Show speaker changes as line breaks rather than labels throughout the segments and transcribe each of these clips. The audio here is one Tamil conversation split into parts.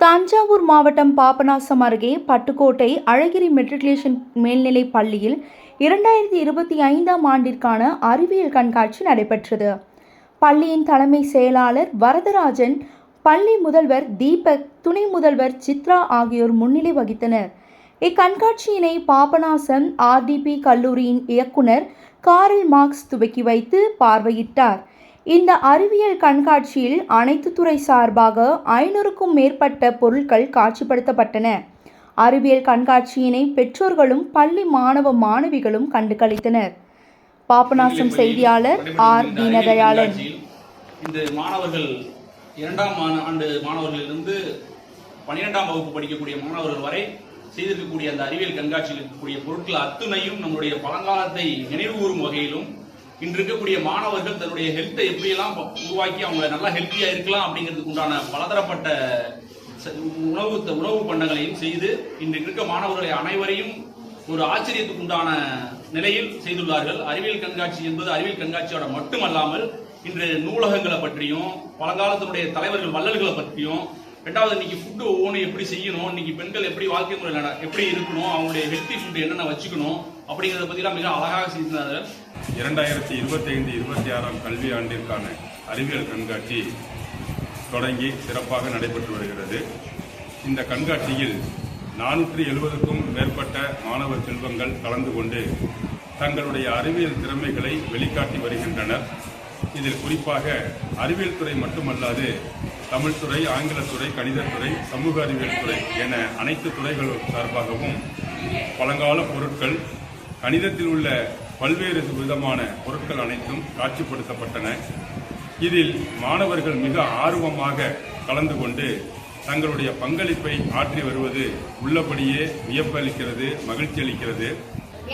தஞ்சாவூர் மாவட்டம் பாபநாசம் அருகே பட்டுக்கோட்டை அழகிரி மெட்ரிகுலேஷன் மேல்நிலைப் பள்ளியில் இரண்டாயிரத்தி இருபத்தி ஐந்தாம் ஆண்டிற்கான அறிவியல் கண்காட்சி நடைபெற்றது. பள்ளியின் தலைமை செயலாளர் வரதராஜன் பள்ளி முதல்வர் தீபக் துணை முதல்வர் சித்ரா ஆகியோர் முன்னிலை வகித்தனர். இக்கண்காட்சியினை பாபநாசம் ஆர்டிபி கல்லூரியின் இயக்குனர் காரல் மார்க்ஸ் துவக்கி வைத்து பார்வையிட்டார். இந்த அறிவியல் கண்காட்சியில் அனைத்து துறை சார்பாக ஐநூறுக்கும் மேற்பட்ட பொருட்கள் காட்சிப்படுத்தப்பட்டன. அறிவியல் கண்காட்சியினை பெற்றோர்களும் பள்ளி மாணவ மாணவிகளும் கண்டு களித்தனர் பாபநாசம் செய்தியாளர் ஆர் தீனதயாளன்.
இந்த மாணவர்கள் இரண்டாம் ஆண்டு- மாணவர்களிலிருந்து பன்னிரெண்டாம் வகுப்பு படிக்கக்கூடிய மாணவர்கள் வரை செய்திருக்கக்கூடிய அந்த அறிவியல் கண்காட்சியில் இருக்கக்கூடிய பொருட்கள் அத்துணையும் நம்முடைய பழங்காலத்தை நினைவுகூரும் வகையிலும் இன்று இருக்கக்கூடிய மாணவர்கள் தன்னுடைய ஹெல்த்தை எப்படியெல்லாம் உருவாக்கி அவங்க நல்லா ஹெல்த்தியா இருக்கலாம் அப்படிங்கிறதுக்கு உண்டான பலதரப்பட்ட உணவு உணவு பண்டங்களையும் செய்து இன்றைக்கு இருக்க மாணவர்களை அனைவரையும் ஒரு ஆச்சரியத்துக்கு உண்டான நிலையில் செய்துள்ளார்கள். அறிவியல் கண்காட்சி என்பது அறிவியல் கண்காட்சியோட மட்டுமல்லாமல் இன்று நூலகங்களை பற்றியும் பழங்காலத்தினுடைய தலைவர்கள் வள்ளல்களை பற்றியும் ரெண்டாவது இன்னைக்கு ஃபுட்டு ஒவ்வொன்றும் எப்படி செய்யணும் இன்னைக்கு பெண்கள் எப்படி வாழ்க்கை முறையில் எப்படி இருக்கணும் அவங்களுடைய ஹெல்த்தி ஃபுட் என்னென்ன வச்சுக்கணும் அப்படிங்கிறத பற்றிலாம் மிக அழகாக செய்திருந்தார்கள்
இரண்டாயிரத்தி இருபத்தைந்து இருபத்தி ஆறாம் கல்வி ஆண்டிற்கான அறிவியல் கண்காட்சி தொடங்கி சிறப்பாக நடைபெற்று வருகிறது. இந்த கண்காட்சியில் நானூற்றி எழுபதுக்கும் மேற்பட்ட மாணவ செல்வங்கள் கலந்து கொண்டு தங்களுடைய அறிவியல் திறமைகளை வெளிக்காட்டி வருகின்றனர். இதில் குறிப்பாக அறிவியல் துறை மட்டுமல்லாது தமிழ்துறை ஆங்கிலத்துறை கணிதத்துறை சமூக அறிவியல் துறை என அனைத்து துறைகள் சார்பாகவும் பழங்கால பொருட்கள் கணிதத்தில் உள்ள பல்வேறு விதமான பொருட்கள் அனைத்தும் காட்சிப்படுத்தப்பட்டன. இதில் மாணவர்கள் மிக ஆர்வமாக கலந்து கொண்டு தங்களுடைய பங்களிப்பை ஆற்றி வருவது உள்ளபடியே வியப்பளிக்கிறது மகிழ்ச்சி அளிக்கிறது.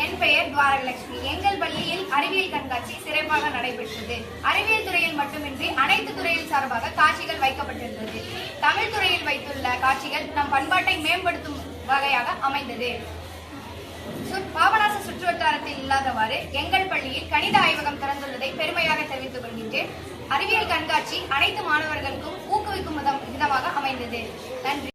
என் பெயர் துவாரலட்சுமி. எங்கள் பள்ளியில் அறிவியல் கண்காட்சி சிறப்பாக நடைபெற்றது. அறிவியல் துறையில் மட்டுமின்றி அனைத்து துறையில் சார்பாக காட்சிகள் வைக்கப்பட்டிருந்தது. தமிழ் துறையில் வைத்துள்ள காட்சிகள் நம் பண்பாட்டை மேம்படுத்தும் வகையாக அமைந்தது. சுற்றுவட்டாரத்தில் இல்லாதவாறு எங்கள் பள்ளியில் கணித ஆய்வகம் திறந்துள்ளதை பெருமையாக தெரிவித்துக் கொள்கின்றேன். அறிவியல் கண்காட்சி அனைத்து மாணவர்களுக்கும் ஊக்குவிக்கும் விதமாக அமைந்தது. நன்றி.